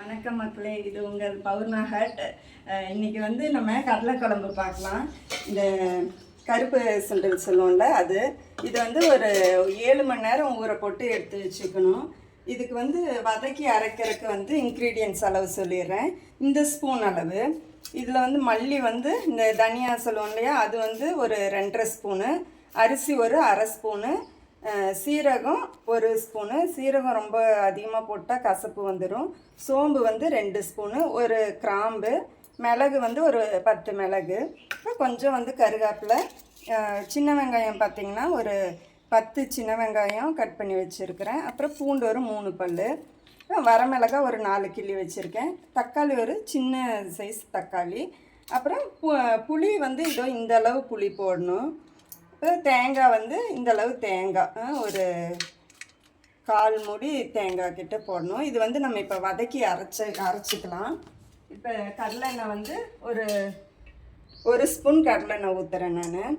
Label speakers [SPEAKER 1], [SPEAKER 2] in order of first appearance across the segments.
[SPEAKER 1] வணக்கம் மக்களே இது உங்கள் பௌர்ணா ஹட் இன்றைக்கி வந்து நம்ம கடலைக்குழம்பு பார்க்கலாம். இந்த கருப்பு சுண்டல் சொல்லுவோம்ல அது. இது வந்து ஒரு ஏழு மணி நேரம் ஊற போட்டு எடுத்து வச்சுக்கணும். இதுக்கு வந்து வதக்கி அரைக்கிறதுக்கு வந்து இன்க்ரீடியன்ஸ் அளவு சொல்லிடுறேன். இந்த ஸ்பூன் அளவு. இதில் வந்து மல்லி வந்து இந்த தனியா சொல்லுவோம் இல்லையா அது வந்து ஒரு ரெண்டரை ஸ்பூனு அரிசி ஒரு அரை ஸ்பூனு சீரகம் ஒரு ஸ்பூனு. சீரகம் ரொம்ப அதிகமாக போட்டால் கசப்பு வந்துடும் சோம்பு வந்து ரெண்டு ஸ்பூனு ஒரு கிராம்பு மிளகு வந்து ஒரு பத்து மிளகு. கொஞ்சம் வந்து கருவேப்பிலை சின்ன வெங்காயம் பார்த்திங்கன்னா ஒரு பத்து சின்ன வெங்காயம் கட் பண்ணி வச்சுருக்கிறேன். அப்புறம் பூண்டு ஒரு மூணு பல் வரமிளகா ஒரு நாலு கிள்ளி வச்சுருக்கேன். தக்காளி ஒரு சின்ன சைஸ் தக்காளி. அப்புறம் பு புளி வந்து இதோ இந்த அளவு புளி போடணும். அப்புறம் தேங்காய் வந்து இந்தளவு தேங்காய் ஒரு கால் மூடி தேங்காய் கிட்ட போடணும். இது வந்து நம்ம இப்போ வதக்கி அரைச்சி அரைச்சிக்கலாம். இப்போ கடலெண்ணெய் வந்து ஒரு ஒரு ஸ்பூன் கடலெண்ணெய் ஊற்றுறேன் நான்.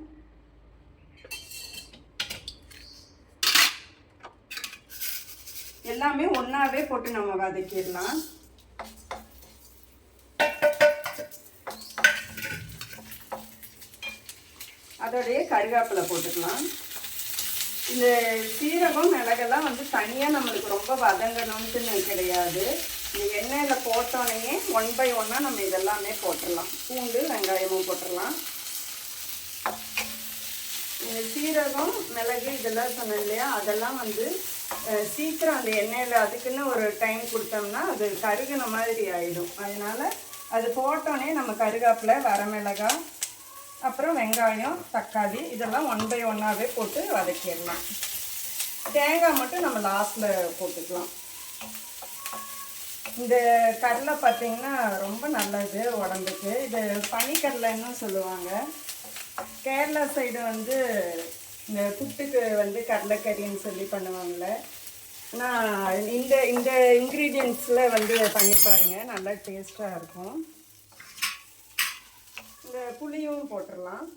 [SPEAKER 1] எல்லாமே ஒன்றாவே போட்டு நம்ம வதக்கிடலாம். அதோடைய கருவேப்பிலை போட்டுக்கலாம். இந்த சீரகம் மிளகெல்லாம் வந்து தனியாக நம்மளுக்கு ரொம்ப வதங்கணும்ட்டுன்னு கிடையாது. இந்த எண்ணெயில் போட்டோடனே ஒன் பை ஒன்னாக நம்ம இதெல்லாமே போட்டுடலாம். பூண்டு வெங்காயமும் போட்டுடலாம். இந்த சீரகம் மிளகு இதெல்லாம் சொன்னேன் இல்லையா? அதெல்லாம் வந்து சீக்கிரம் அந்த எண்ணெயில் அதுக்குன்னு ஒரு டைம் கொடுத்தோம்னா அது கருகின மாதிரி ஆயிடும். அதனால அது போட்டோன்னே நம்ம கருவேப்பிலை வரமிளகாய் அப்புறம் வெங்காயம் தக்காளி இதெல்லாம் ஒன் பை ஒன்னாகவே போட்டு வதக்கிடலாம். தேங்காய் மட்டும் நம்ம லாஸ்ட்டில் போட்டுக்கலாம். இந்த கடலை பார்த்தீங்கன்னா ரொம்ப நல்லது உடம்புக்கு. இது பனிக்கடலைன்னு சொல்லுவாங்க. கேரளா சைடு வந்து இந்த புட்டுக்கு வந்து கடலைக்கறின்னு சொல்லி பண்ணுவாங்கள்ல நான் இந்த இந்த இன்க்ரீடியன்ட்ஸில் வந்து பண்ணி பாருங்கள் நல்லா டேஸ்ட்டாக இருக்கும். இந்த புளியும் போட்டுடலாம்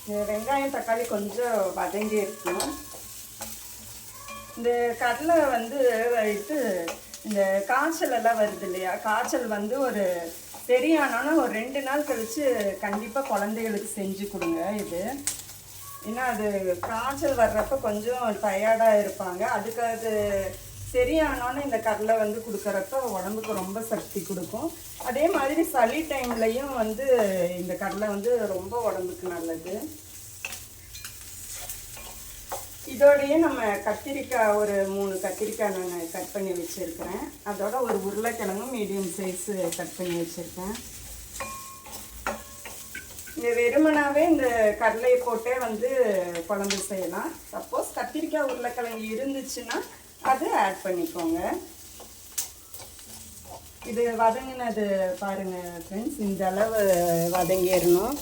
[SPEAKER 1] இந்த வெங்காயம் தக்காளி கொஞ்சம் வதங்கி இருக்கும் இந்த கடலை வந்து இது இந்த காய்ச்சல் எல்லாம் வருது இல்லையா? காய்ச்சல் வந்து ஒரு சரியானோன்னா ஒரு ரெண்டு நாள் கழித்து கண்டிப்பாக குழந்தைகளுக்கு செஞ்சு கொடுங்க இது. ஏன்னா அது காய்ச்சல் வர்றப்ப கொஞ்சம் டயர்டாக இருப்பாங்க. அதுக்கு அது சரியானோன்னு இந்த கடலை வந்து கொடுக்குறப்ப உடம்புக்கு ரொம்ப சக்தி கொடுக்கும். அதே மாதிரி சளி டைம்லையும் வந்து இந்த கடலை வந்து ரொம்ப உடம்புக்கு நல்லது. இதோடையே நம்ம கத்திரிக்காய் ஒரு மூணு கத்திரிக்காய் நான் கட் பண்ணி வச்சுருக்கிறேன். அதோட ஒரு உருளைக்கிழங்கும் மீடியம் சைஸு கட் பண்ணி வச்சுருக்கேன். இந்த வெறுமனாவே இந்த கடலையை போட்டே வந்து குழம்பு செய்யலாம். சப்போஸ் கத்திரிக்காய் உருளைக்கிழங்கு இருந்துச்சுன்னா அது ஆட் பண்ணிக்கோங்க. இது வதங்கினது பாருங்க ஃப்ரெண்ட்ஸ் இந்த அளவு வதங்கிடணும்.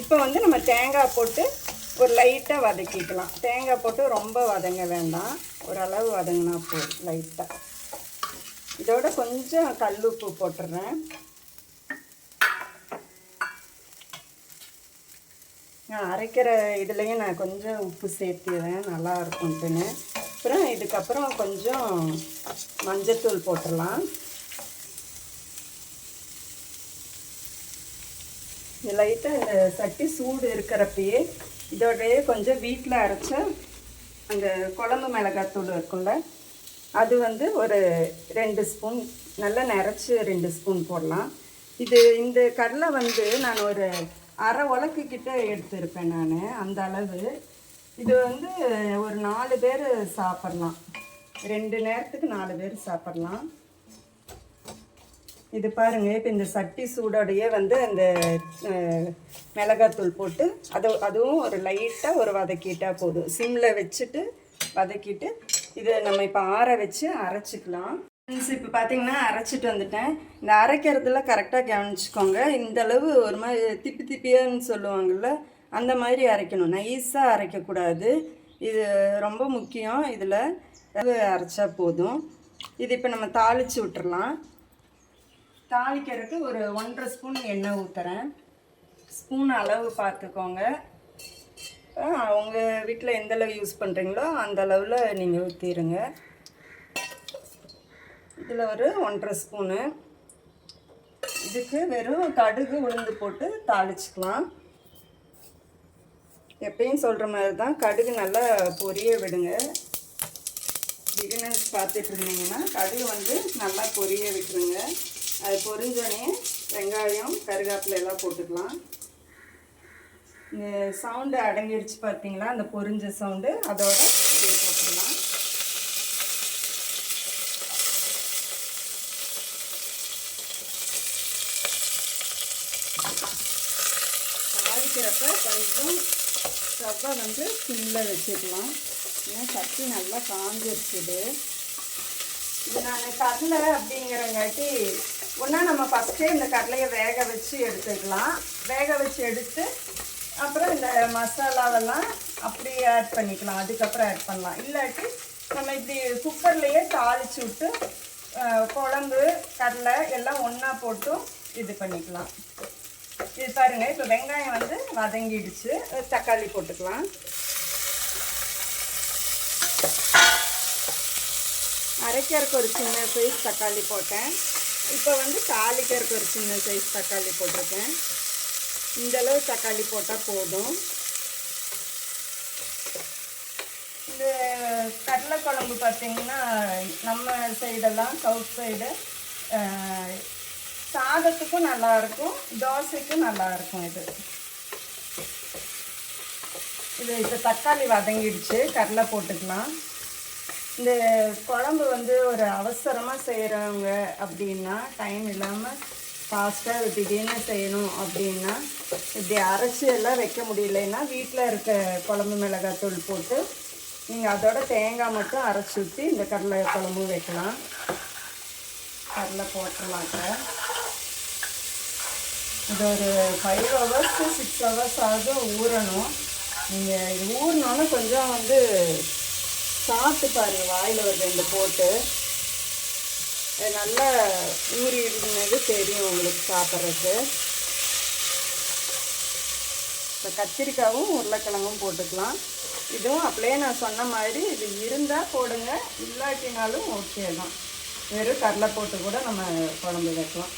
[SPEAKER 1] இப்போ வந்து நம்ம தேங்காய் போட்டு ஒரு லைட்டாக வதக்கிக்கலாம். தேங்காய் போட்டு ரொம்ப வதங்க வேண்டாம். ஓரளவு வதங்கினா போதும் லைட்டாக இதோட கொஞ்சம் கல் உப்பு போட்டுடுறேன் நான் அரைக்கிற இதுலேயும் நான் கொஞ்சம் உப்பு சேர்த்திடுறேன். நல்லா இருக்கும்ட்டுன்னு. அப்புறம் இதுக்கப்புறம் கொஞ்சம் மஞ்சத்தூள் போட்டுடலாம். லைட்டாக இந்த சட்டி சூடு இருக்கிறப்பயே இதோடையே கொஞ்சம் வீட்டில் அரைச்ச அந்த குழம்பு மிளகாத்தூள் இருக்கும்ல அது வந்து ஒரு ரெண்டு ஸ்பூன் நல்லா நிறச்சி ரெண்டு ஸ்பூன் போடலாம். இது இந்த கடலை வந்து நான் ஒரு அரை உலக்கு கிட்ட எடுத்திருப்பேன் நான் அந்த அளவு. இது வந்து ஒரு நாலு பேர் சாப்பிட்லாம். ரெண்டு நேரத்துக்கு நாலு பேர் சாப்பிட்லாம். இது பாருங்க இப்போ இந்த சட்டி சூடோடையே வந்து அந்த மிளகாத்தூள் போட்டு அது அதுவும் ஒரு லைட்டாக ஒரு வதக்கிட்டால் போதும். சிம்மில் வச்சுட்டு வதக்கிட்டு இதை நம்ம இப்போ ஆற வச்சு அரைச்சிக்கலாம். இப்போ பார்த்தீங்கன்னா அரைச்சிட்டு வந்துட்டேன். இந்த அரைக்கிறதுல கரெக்டாக கவனிச்சிக்கோங்க. இந்த அளவு ஒரு மாதிரி திப்பி திப்பியான்னு சொல்லுவாங்கள்ல அந்த மாதிரி அரைக்கணும். நைஸாக அரைக்கக்கூடாது. இது ரொம்ப முக்கியம். இதில் அரைச்சா போதும். இது இப்போ நம்ம தாளித்து விட்டுறலாம். தாளிக்கிறதுக்கு ஒரு ஒன்றரை ஸ்பூன் எண்ணெய் ஊற்றுறேன் ஸ்பூன் அளவு பார்த்துக்கோங்க. உங்கள் வீட்டில் எந்த அளவு யூஸ் பண்ணுறீங்களோ அந்த அளவில் நீங்கள் ஊற்றிடுங்க இதில் ஒரு ஒன்றரை ஸ்பூனு. இதுக்கு வெறும் கடுகு உளுந்து போட்டு தாளிச்சுக்கலாம். எப்பயும் சொல்கிற மாதிரி தான் கடுகு நல்லா பொரிய விடுங்க. பிகினர்ஸ் பார்த்துட்டு இருந்தீங்கன்னா கடுகு வந்து நல்லா பொரிய விட்டுருங்க. அது பொரிஞ்சோடனே வெங்காயம் கருகாப்பில் எல்லாம் போட்டுக்கலாம். இந்த சவுண்டு அடங்கிடுச்சு பார்த்தீங்களா? அந்த பொரிஞ்ச சவுண்டு அதோட போட்டுக்கலாம். தாளிக்கிறப்ப கொஞ்சம் ஸ்டவ்வை வந்து சிம்மில் வச்சுக்கலாம். ஏன்னா சட்டி நல்லா காஞ்சிருச்சுது இது நான் கடலை அப்படிங்கிறங்காட்டி ஒன்றா நம்ம ஃபஸ்ட்டே இந்த கடலையை வேக வச்சு எடுத்துக்கலாம். வேக வச்சு எடுத்து அப்புறம் இந்த மசாலாவெல்லாம் அப்படி ஆட் பண்ணிக்கலாம். அதுக்கப்புறம் ஆட் பண்ணலாம். இல்லாட்டி நம்ம இப்படி குக்கர்லேயே தாளிச்சு விட்டு குழம்பு கடலை எல்லாம் ஒன்றா போட்டும் இது பண்ணிக்கலாம். இது பாருங்க இப்போ வெங்காயம் வந்து வதங்கிடுச்சு. தக்காளி போட்டுக்கலாம். அரைக்கிறக்கு ஒரு சின்ன சைஸ் தக்காளி போட்டேன். இப்போ வந்து தாளிக்கறக்கு ஒரு சின்ன சைஸ் தக்காளி போட்டிருக்கேன். இந்த அளவு தக்காளி போட்டால் போதும். இந்த கடலை குழம்பு பார்த்தீங்கன்னா நம்ம சைடெல்லாம் சவுத் சைடு சாதத்துக்கும் நல்லா இருக்கும் தோசைக்கும் நல்லாயிருக்கும் இது. இது இப்போ தக்காளி வதங்கிடுச்சு கடலை போட்டுக்கலாம். இந்த குழம்பு வந்து ஒரு அவசரமாக செய்கிறவங்க அப்படின்னா டைம் இல்லாமல் ஃபாஸ்ட்டாக திடீர்னு செய்யணும் அப்படின்னா இப்படி அரைச்சி எல்லாம் வைக்க முடியலைன்னா வீட்டில் இருக்க குழம்பு மிளகாத்தூள் போட்டு நீங்கள் அதோட தேங்காய் மட்டும் அரைச்சி ஊற்றி இந்த கடலை குழம்பும் வைக்கலாம். கடலை போட்டுடலாங்க இது ஒரு ஃபைவ் ஹவர்ஸ் சிக்ஸ் ஹவர்ஸ் ஆகுது ஊறணும். நீங்கள் இது ஊறினாலும் கொஞ்சம் வந்து சாப்பிட்டு பாருங்கள் வாயில் ஒரு ரெண்டு போட்டு. நல்லா ஊறி இருந்தது தெரியும் உங்களுக்கு சாப்பிட்றதுக்கு. இப்போ கத்திரிக்காவும் உருளைக்கிழங்கும் போட்டுக்கலாம். இதுவும் அப்படியே நான் சொன்ன மாதிரி இது இருந்தால் போடுங்க இல்லாட்டினாலும் ஓகே தான். வெறும் கடலை போட்டு கூட நம்ம குழம்பு வைக்கலாம்.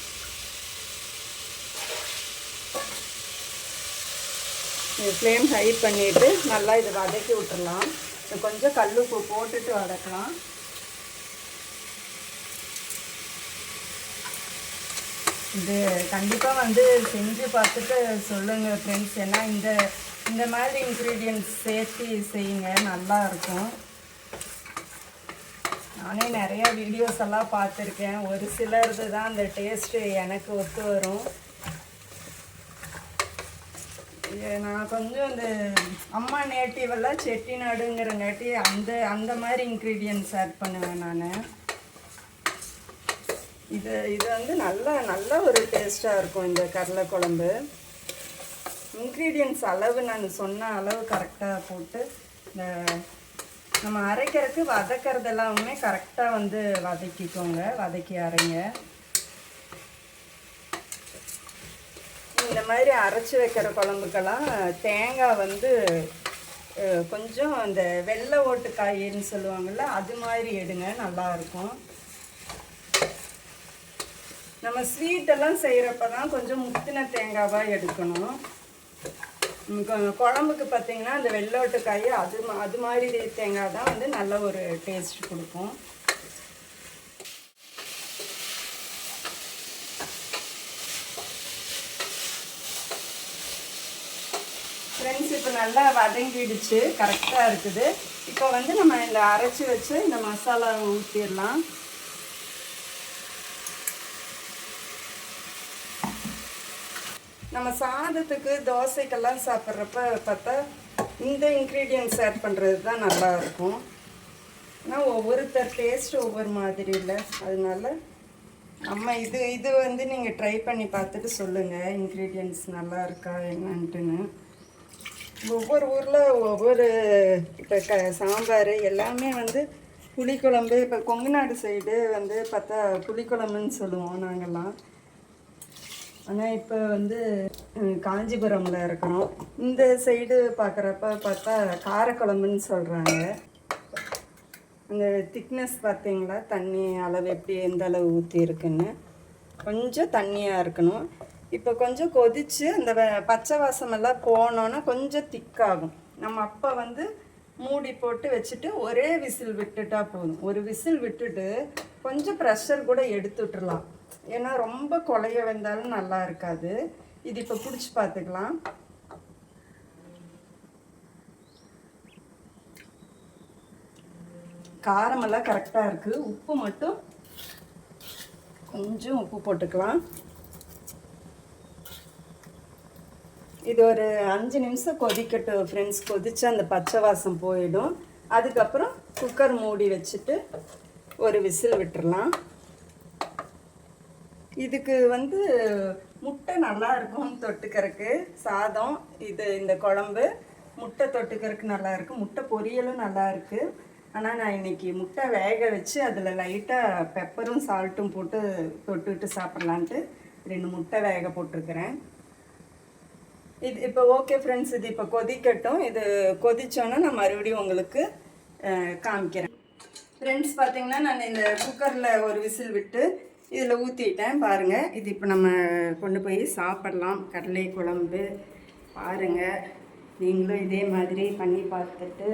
[SPEAKER 1] ஃப்ளேம் ஹை பண்ணிவிட்டு நல்லா இதை வதக்கி விட்டுடலாம் இது கொஞ்சம் கல்லுப்பு போட்டுட்டு வதக்கலாம். இது கண்டிப்பாக வந்து செஞ்சு பார்த்துட்டு சொல்லுங்கள் ஃப்ரெண்ட்ஸ் ஏன்னா இந்த இந்த மாதிரி இன்க்ரீடியன்ட்ஸ் சேர்த்து செய்யுங்க நல்லா இருக்கும். நானே நிறையா வீடியோஸ் எல்லாம் பார்த்துருக்கேன். ஒரு சிலருது தான் அந்த டேஸ்ட்டு எனக்கு ஒத்து வரும். நான் கொஞ்சம் இந்த அம்மா நேட்டிவ் எல்லாம் செட்டிநாடுங்கிறங்காட்டி அந்த அந்த மாதிரி இன்க்ரீடியன்ட்ஸ் ஆட் பண்ணுவேன் நான். இது இது வந்து நல்லா நல்ல ஒரு டேஸ்ட்டாக இருக்கும் இந்த கடலை குழம்பு இன்க்ரீடியன்ட்ஸ் அளவு நான் சொன்ன அளவு கரெக்டாக போட்டு இந்த நம்ம அரைக்கிறதுக்கு வதக்கிறது எல்லாமே கரெக்டாக வந்து வதக்கிக்கோங்க வதக்கி அரைங்க. மாதிரி அரைச்சி வைக்கிற குழம்புக்கெல்லாம் தேங்காய் வந்து கொஞ்சம் அந்த வெள்ளை ஓட்டு காயின்னு சொல்லுவாங்கள்ல அது மாதிரி எடுங்க நல்லாயிருக்கும். நம்ம ஸ்வீட்டெல்லாம் செய்கிறப்ப தான் கொஞ்சம் முத்தின தேங்காவாக எடுக்கணும். குழம்புக்கு பார்த்தீங்கன்னா அந்த வெள்ளோட்டு காய் அது மா- அது மாதிரி தேங்காய் தான் வந்து நல்ல ஒரு டேஸ்ட் கொடுக்கும். ஃப்ரெண்ட்ஸ் இப்போ நல்லா வதங்கிடுச்சு. கரெக்டாக இருக்குது. இப்போ வந்து நம்ம இந்த அரைச்சி வச்சு இந்த மசாலாவை ஊற்றிடலாம் நம்ம சாதத்துக்கு தோசைக்கெல்லாம் சாப்பிட்றப்ப பார்த்தா இந்த இன்க்ரீடியன்ட்ஸ் ஆட் பண்ணுறது தான் நல்லா இருக்கும். ஆனால் ஒவ்வொருத்தர் டேஸ்ட் ஒவ்வொரு மாதிரி இல்லை. அதனால நம்ம இது இது வந்து நீங்கள் ட்ரை பண்ணி பார்த்துட்டு சொல்லுங்கள் இன்க்ரீடியன்ட்ஸ் நல்லா இருக்கா என்னன்ட்டுன்னு. ஒவ்வொரு ஊரில் ஒவ்வொரு இப்போ க சாம்பார் எல்லாமே வந்து புளிக்குழம்பு. இப்போ கொங்குநாடு சைடு வந்து பார்த்தா புளிக்குழம்புன்னு சொல்லுவோம் நாங்கள்லாம் ஆனால் இப்போ வந்து காஞ்சிபுரமில் இருக்கிறோம். இந்த சைடு பார்க்குறப்ப பார்த்தா காரக்குழம்புன்னு சொல்கிறாங்க அந்த திக்னஸ் பார்த்தீங்களா? தண்ணி அளவு எப்படி எந்த அளவு ஊற்றி இருக்குன்னு. கொஞ்சம் தண்ணியாக இருக்கணும். இப்போ கொஞ்சம் கொதித்து அந்த வ- பச்சை வாசமெல்லாம் போனோன்னா கொஞ்சம் திக்காகும். நம்ம அப்போ வந்து மூடி போட்டு வச்சுட்டு ஒரே விசில் விட்டுட்டா போதும். ஒரு விசில் விட்டுட்டு கொஞ்சம் ப்ரெஷர் கூட எடுத்து விட்டுறலாம். ஏன்னா ரொம்ப குழைய வந்தாலும் நல்லா இருக்காது. இது இப்போ பிடிச்சி பார்த்துக்கலாம் காரமெல்லாம் கரெக்டாக இருக்குது உப்பு மட்டும் கொஞ்சம் உப்பு போட்டுக்கலாம். இது ஒரு அஞ்சு நிமிஷம் கொதிக்கட்டும் ஃப்ரெண்ட்ஸ் கொதித்து அந்த பச்சை வாசம் போயிடும். அதுக்கப்புறம் குக்கர் மூடி வச்சுட்டு ஒரு விசில் விட்டுறலாம். இதுக்கு வந்து முட்டை நல்லா இருக்கும் தொட்டுக்கிறதுக்கு சாதம் இது இந்த குழம்பு. முட்டை தொட்டுக்கிறதுக்கு நல்லா இருக்கு. முட்டை பொரியலும் நல்லா இருக்கு. ஆனால் நான் இன்னைக்கு முட்டை வேக வச்சு அதில் லைட்டாக பெப்பரும் சால்ட்டும் போட்டு தொட்டுட்டு சாப்பிட்லான்ட்டு ரெண்டு முட்டை வேக போட்டிருக்கிறேன். இது இப்போ ஓகே ஃப்ரெண்ட்ஸ் இது இப்போ கொதிக்கட்டும். இது கொதிச்சோன்னா நான் மறுபடியும் உங்களுக்கு காமிக்கிறேன். ஃப்ரெண்ட்ஸ் பார்த்தீங்கன்னா நான் இந்த குக்கரில் ஒரு விசில் விட்டு இதில் ஊற்றிட்டேன் பாருங்கள் இது இப்போ நம்ம கொண்டு போய் சாப்பிட்லாம். கடலை குழம்பு பாருங்கள் நீங்களும் இதே மாதிரி பண்ணி பார்த்துட்டு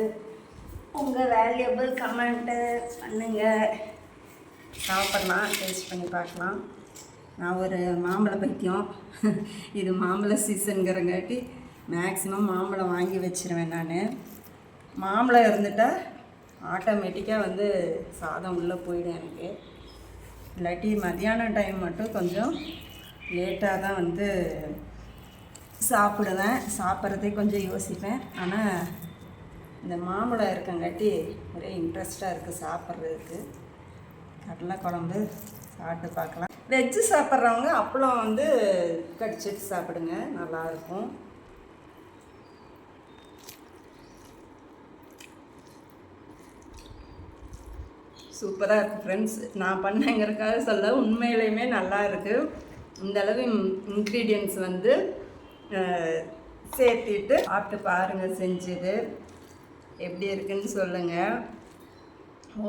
[SPEAKER 1] உங்கள் வேல்யூபிள் கமெண்ட்டு பண்ணுங்கள் சாப்பிட்லாம் டேஸ்ட் பண்ணி பார்க்கலாம். நான் ஒரு மாம்பழ பைத்தியம். இது மாம்பழ சீசனுங்கிறங்காட்டி மேக்ஸிமம் மாம்பழம் வாங்கி வச்சிருவேன் நான். மாம்பழம் இருந்துட்டால் ஆட்டோமேட்டிக்காக வந்து சாதம் உள்ளே போயிடும் எனக்கு. இல்லாட்டி மதியான டைம் மட்டும் கொஞ்சம் லேட்டாக தான் வந்து சாப்பிடுவேன். சாப்பிட்றதே கொஞ்சம் யோசிப்பேன். ஆனால் இந்த மாம்பழம் இருக்கங்காட்டி ஒரே இன்ட்ரெஸ்டாக இருக்குது சாப்பிட்றதுக்கு. கடலை குழம்பு சாப்பிட்டு பார்க்கலாம். வெஜ்ஜு சாப்பிட்றவங்க அப்பளம் வந்து கடிச்சிட்டு சாப்பிடுங்க நல்லாயிருக்கும். சூப்பராக இருக்குது ஃப்ரெண்ட்ஸ் நான் பண்ணேங்கிறக்காக சொல்ல உண்மையிலையுமே நல்லா இருக்குது இந்த அளவு வந்து சேர்த்திட்டு சாப்பிட்டு பாருங்கள் செஞ்சது. எப்படி இருக்குன்னு சொல்லுங்கள்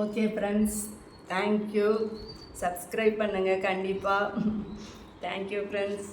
[SPEAKER 1] ஓகே ஃப்ரெண்ட்ஸ் தேங்க்யூ சப்ஸ்கிரைப் பண்ணுங்கள் கண்டிப்பாக தேங்க்யூ ஃப்ரெண்ட்ஸ்